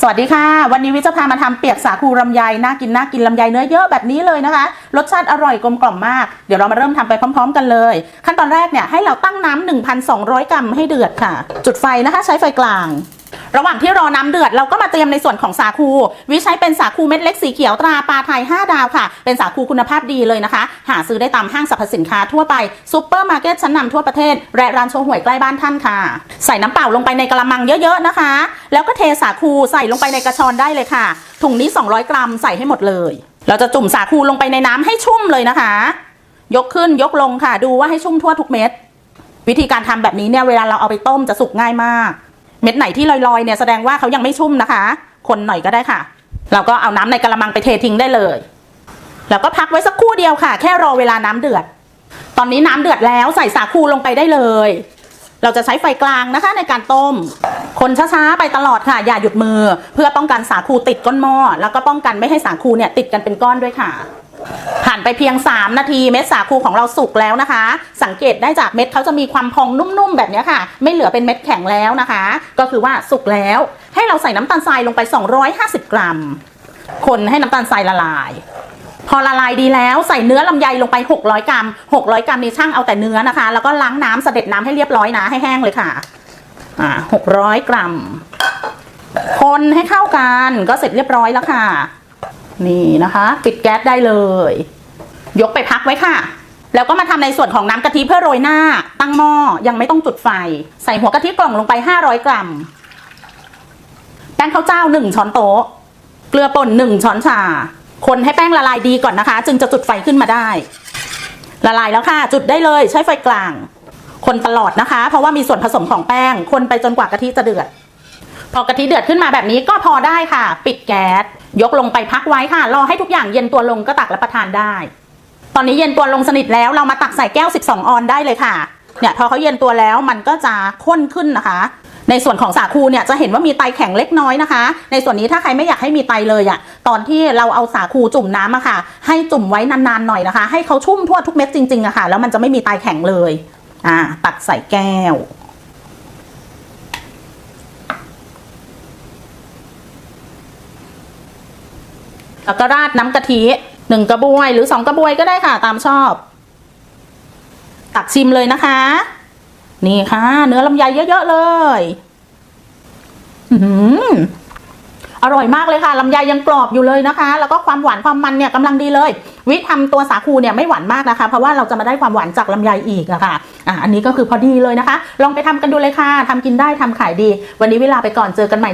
สวัสดีค่ะ วันนี้วิจะพามาทำเปียกสาคูลำไยน่ากินน่ากินลำไยเนื้อเยอะแบบนี้เลยนะคะ รสชาติอร่อยกลมกล่อมมาก เดี๋ยวเรามาเริ่มทำไปพร้อม ๆ กันเลย ขั้นตอนแรกเนี่ยให้เราตั้งน้ำ1,200 กรัมให้เดือดค่ะ จุดไฟนะคะ ใช้ไฟกลาง ระหว่างที่รอน้ำเดือดเราก็มาเตรียมในส่วนของสาคูวิใช้เป็นสาคูเม็ดเล็กสีเขียวตราปลาไทย 5 ดาวค่ะ เป็นสาคูคุณภาพดีเลยนะคะ หาซื้อได้ตามห้างสรรพสินค้าทั่วไปซูเปอร์มาร์เก็ตชั้นนำทั่วประเทศ และร้านโชห่วยใกล้บ้านท่านค่ะ ใส่น้ำเปล่าลงไปในกระมังเยอะๆนะคะ แล้วก็เทสาคูใส่ลงไปในกระชอนได้เลยค่ะ ถุงนี้ 200 กรัมใส่ให้หมดเลย เราจะจุ่มสาคูลงไปในน้ำให้ชุ่มเลยนะคะ ยกขึ้นยกลงค่ะ ดูว่าให้ชุ่มทั่วทุกเม็ดวิธีการทำแบบนี้เนี่ยเวลาเราเอาไปต้มจะสุกง่ายมาก เม็ดไหนที่ลอยๆเนี่ยแสดงว่าเขายังไม่ชุ่มนะคะ คนหน่อยก็ได้ค่ะ เราก็เอาน้ำในกระมังไปเททิ้งได้เลย แล้วก็พักไว้สักครู่เดียวค่ะ แค่รอเวลาน้ำเดือด ตอนนี้น้ำเดือดแล้วใส่สาคูลงไปได้เลย เราจะใช้ไฟกลางนะคะในการต้ม คนช้าๆไปตลอดค่ะ อย่าหยุดมือ เพื่อป้องกันสาคูติดก้นหม้อแล้วก็ป้องกันไม่ให้สาคูเนี่ยติดกันเป็นก้อนด้วยค่ะ ผ่านไปเพียง 3 นาทีเม็ดสาคูของเราสุกแล้วนะคะ สังเกตได้จากเม็ดเขาจะมีความพองนุ่มๆแบบนี้ค่ะ ไม่เหลือเป็นเม็ดแข็งแล้วนะคะ ก็คือว่าสุกแล้ว ให้เราใส่น้ำตาลทรายลงไป 250 กรัม คนให้น้ำตาลทรายละลาย พอละลายดีแล้วใส่เนื้อลำไยลงไป 600 กรัม 600 กรัมนี่ช่างเอาแต่เนื้อนะคะ แล้วก็ล้างน้ำเสด็จน้ำให้เรียบร้อยนะให้แห้งเลยค่ะอ่า600 กรัม คนให้เข้ากันก็เสร็จเรียบร้อยแล้วค่ะ นี่นะคะ ปิดแก๊สได้เลย ยกไปพักไว้ค่ะ แล้วก็มาทำในส่วนของน้ำกะทิเพื่อโรยหน้า ตั้งหม้อยังไม่ต้องจุดไฟ ใส่หัวกะทิกล่องลงไป 500 กรัม แป้งข้าวเจ้า 1 ช้อนโต๊ะ เกลือป่น 1 ช้อนชา คนให้แป้งละลายดีก่อนนะคะ จึงจะจุดไฟขึ้นมาได้ ละลายแล้วค่ะ จุดได้เลยใช้ไฟกลาง คนตลอดนะคะ เพราะว่ามีส่วนผสมของแป้ง คนไปจนกว่ากะทิจะเดือดพอกะทิเดือดขึ้นมาแบบนี้ก็พอได้ค่ะ ปิดแก๊ส ยกลงไปพักไว้ค่ะ รอให้ทุกอย่างเย็นตัวลงก็ตักรับประทานได้ ตอนนี้เย็นตัวลงสนิทแล้วเรามาตักใส่แก้ว 12 ออนได้เลยค่ะ เนี่ยพอเขาเย็นตัวแล้วมันก็จะข้นขึ้นนะคะ ในส่วนของสาคูเนี่ยจะเห็นว่ามีไตแข็งเล็กน้อยนะคะ ในส่วนนี้ถ้าใครไม่อยากให้มีไตเลยอะ่ะ ตอนที่เราเอาสาคูจุ่มน้ำอะค่ะ ให้จุ่มไว้นานๆหน่อยนะคะ ให้เขาชุ่มทั่วทุกเม็ดจริงๆอะค่ะ แล้วมันจะไม่มีไตแข็งเลย อ่า ตักใส่แก้ว แล้วก็ราดน้ำกะทิหนึ่งกระบวยหรือสองกระบวยก็ได้ค่ะตามชอบ ตักชิมเลยนะคะ นี่ค่ะ เนื้อลำไยเยอะๆเลยอือหือร่อยมากเลยค่ะลำไยยังกรอบอยู่เลยนะคะ แล้วก็ความหวานความมันเนี่ยกำลังดีเลย วิทำตัวสาคูเนี่ยไม่หวานมากนะคะ เพราะว่าเราจะมาได้ความหวานจากลำไยอีกอะค่ะอะ อันนี้ก็คือพอดีเลยนะคะ ลองไปทำกันดูเลยค่ะทำกินได้ทำขายดี วันนี้เวลาไปก่อนเจอกันใหม่